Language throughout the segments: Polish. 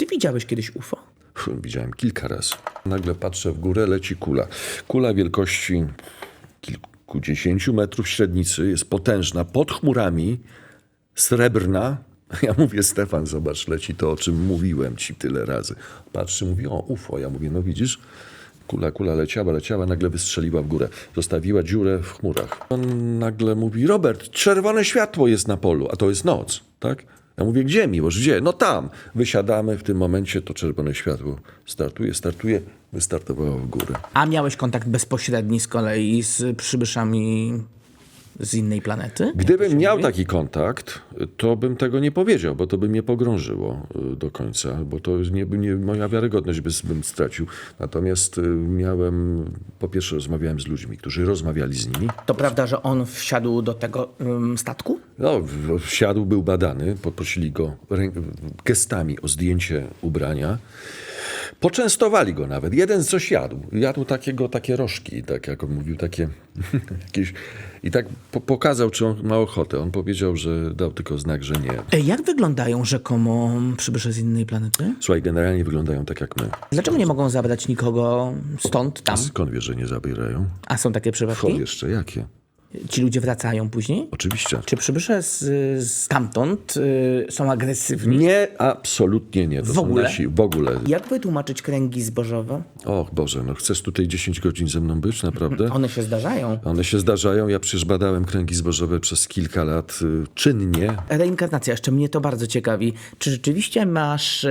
ty widziałeś kiedyś UFO? Widziałem kilka razy. Nagle patrzę w górę, leci kula. Kula wielkości kilkudziesięciu metrów średnicy, jest potężna, pod chmurami, srebrna. Ja mówię, Stefan, zobacz, leci to, o czym mówiłem ci tyle razy. Patrzy, mówi, o, UFO. Ja mówię, no widzisz, kula, kula leciała, leciała, nagle wystrzeliła w górę. Zostawiła dziurę w chmurach. On nagle mówi, Robert, czerwone światło jest na polu, a to jest noc, tak? Ja mówię, gdzie miłość, gdzie? No tam. Wysiadamy, w tym momencie to czerwone światło startuje, startuje, wystartowało w górę. A miałeś kontakt bezpośredni z kolei z przybyszami z innej planety? Gdybym miał taki kontakt, to bym tego nie powiedział, bo to by mnie pogrążyło y, do końca, bo to nie, nie, moja wiarygodność by, bym stracił. Natomiast y, miałem, po pierwsze rozmawiałem z ludźmi, którzy rozmawiali z nimi. To prawda, że on wsiadł do tego ym, statku? No, wsiadł, był badany, poprosili go gestami o zdjęcie ubrania. Poczęstowali go nawet. Jeden coś jadł. Jadł takiego, takie rożki, tak jak on mówił, takie jakieś... I tak po, pokazał, czy on ma ochotę. On powiedział, że dał tylko znak, że nie. E, Jak wyglądają rzekomo przybysze z innej planety? Słuchaj, generalnie wyglądają tak jak my. Dlaczego nie mogą zabrać nikogo stąd, tam? Skąd wiesz, że nie zabierają? A są takie przypadki? jeszcze jakie? Ci ludzie wracają później? Oczywiście. Czy przybysze z, stamtąd y, są agresywni? Nie, absolutnie nie. To W ogóle? nasi- W ogóle. Jak wytłumaczyć kręgi zbożowe? Och Boże, no chcesz tutaj 10 godzin ze mną być, naprawdę? One się zdarzają. One się zdarzają. Ja przecież badałem kręgi zbożowe przez kilka lat y, czynnie. Reinkarnacja, jeszcze mnie to bardzo ciekawi. Czy rzeczywiście masz, e,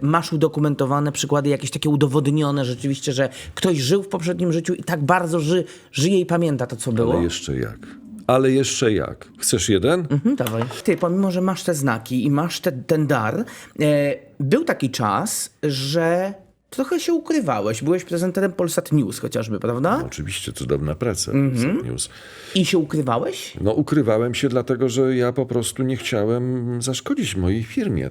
masz udokumentowane przykłady, jakieś takie udowodnione rzeczywiście, że ktoś żył w poprzednim życiu i tak bardzo ży, żyje i pamięta to, co było? Ale jeszcze jak? Ale jeszcze jak? Chcesz jeden? Mhm, dawaj. Ty, pomimo, że masz te znaki i masz te, ten dar, e, był taki czas, że trochę się ukrywałeś. Byłeś prezenterem Polsat News chociażby, prawda? Oczywiście, cudowna praca. Mhm. Sad News. I się ukrywałeś? No ukrywałem się dlatego, że ja po prostu nie chciałem zaszkodzić mojej firmie.